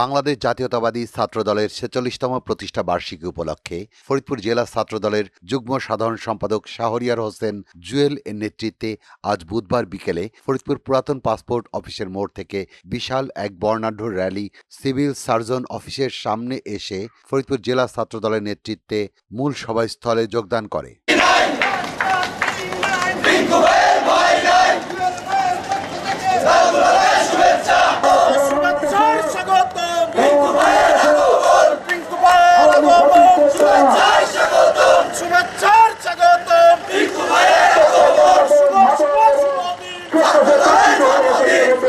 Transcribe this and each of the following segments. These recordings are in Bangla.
বাংলাদেশ জাতীয়তাবাদী ছাত্রদলের ছেচল্লিশতম প্রতিষ্ঠা বার্ষিকী উপলক্ষে ফরিদপুর জেলা ছাত্রদলের যুগ্ম সাধারণ সম্পাদক শাহরিয়ার হোসেন জুয়েল এর নেতৃত্বে আজ বুধবার বিকেলে ফরিদপুর পুরাতন পাসপোর্ট অফিসের মোড় থেকে বিশাল এক বর্ণাঢ্য র্যালি সিভিল সার্জন অফিসের সামনে এসে ফরিদপুর জেলা ছাত্রদলের নেতৃত্বে মূল সভাস্থলে যোগদান করে।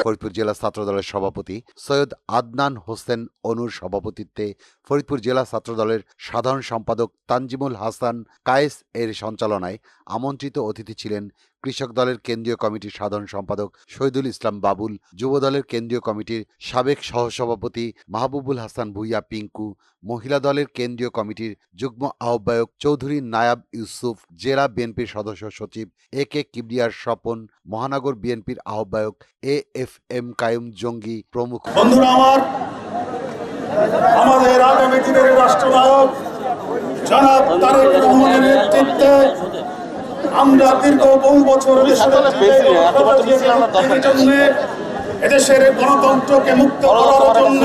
ফরিদপুর জেলা ছাত্রদলের সভাপতি সৈয়দ আদনান হোসেন অনুর সভাপতিত্বে ফরিদপুর জেলা ছাত্রদলের সাধারণ সম্পাদক তানজিমুল হাসান কায়েস এর সঞ্চালনায় আমন্ত্রিত অতিথি ছিলেন কৃষক দলের কেন্দ্রীয় কমিটির সাধারণ সম্পাদক শহীদুল ইসলাম বাবুল, যুব দলের কেন্দ্রীয় কমিটির সাবেক সহসভাপতি মাহবুবুল হাসান ভুইয়া পিঙ্কু, মহিলা দলের কেন্দ্রীয় কমিটির যুগ্ম আহ্বায়ক চৌধুরী নায়াব ইউসুফ, জেলা বিএনপির সদস্য সচিব এ কে কিবরিয়ার স্বপন, মহানগর বিএনপির আহ্বায়ক এ এফ এম কায়ুম জঙ্গি প্রমুখ। বন্ধুরা আমার, আমাদের আগামী দিনের রাষ্ট্রনায়ক জনাব তারেক রহমানের নেতৃত্বে আমরা দীর্ঘ বহু বছর এদেশের গণতন্ত্রকে মুক্ত করার জন্য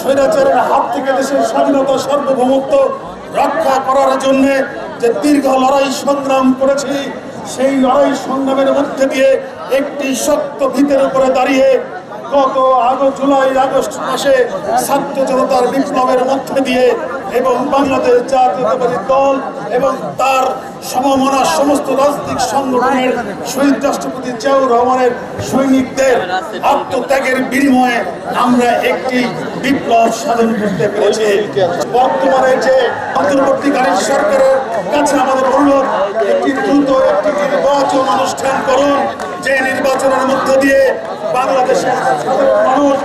স্বৈরাচারের হাত থেকে দেশের স্বাধীনতা সার্বভৌমত্ব রক্ষা করার জন্য যে দীর্ঘ লড়াই সংগ্রাম করেছি সেই লড়াই সংগ্রামের মধ্যে দিয়ে একটি শক্ত ভিতের উপরে দাঁড়িয়ে গত আগস্ট জুলাই আগস্ট মাসে ছাত্র জনতার বিপ্লবের মধ্যে দিয়ে এবং বাংলাদেশ জাতীয়তাবাদী দল এবং তার সমমনা সমস্ত রাজনৈতিক সংগঠনের শহীদ রাষ্ট্রপতি জিয়াউর রহমানের সৈনিকদের আত্মত্যাগের বিনিময়ে আমরা একটি বিপ্লব সাধন করতে পেরেছি। বর্তমানে যে অন্তর্বর্তীকালীন সরকারের কাছে আমাদের অনুরোধ, একটি দ্রুত, একটি নির্বাচন অনুষ্ঠান করুন, যে নির্বাচনের মধ্য দিয়ে বাংলাদেশের মানুষ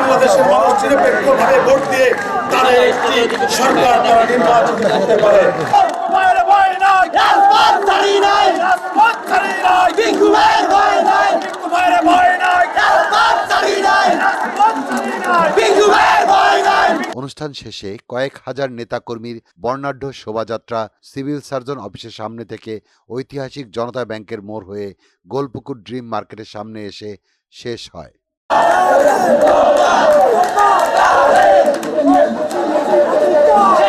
বাংলাদেশের মানুষ নিরপেক্ষভাবে ভোট দিয়ে তারা একটি সরকার তারা নির্বাচিত করতে পারে। অনুষ্ঠান শেষে কয়েক হাজার নেতাকর্মীর বর্ণাঢ্য শোভাযাত্রা সিভিল সার্জন অফিসের সামনে থেকে ঐতিহাসিক জনতা ব্যাংকের মোড় হয়ে গোলপুকুর ড্রিম মার্কেটের সামনে এসে শেষ হয়। Go!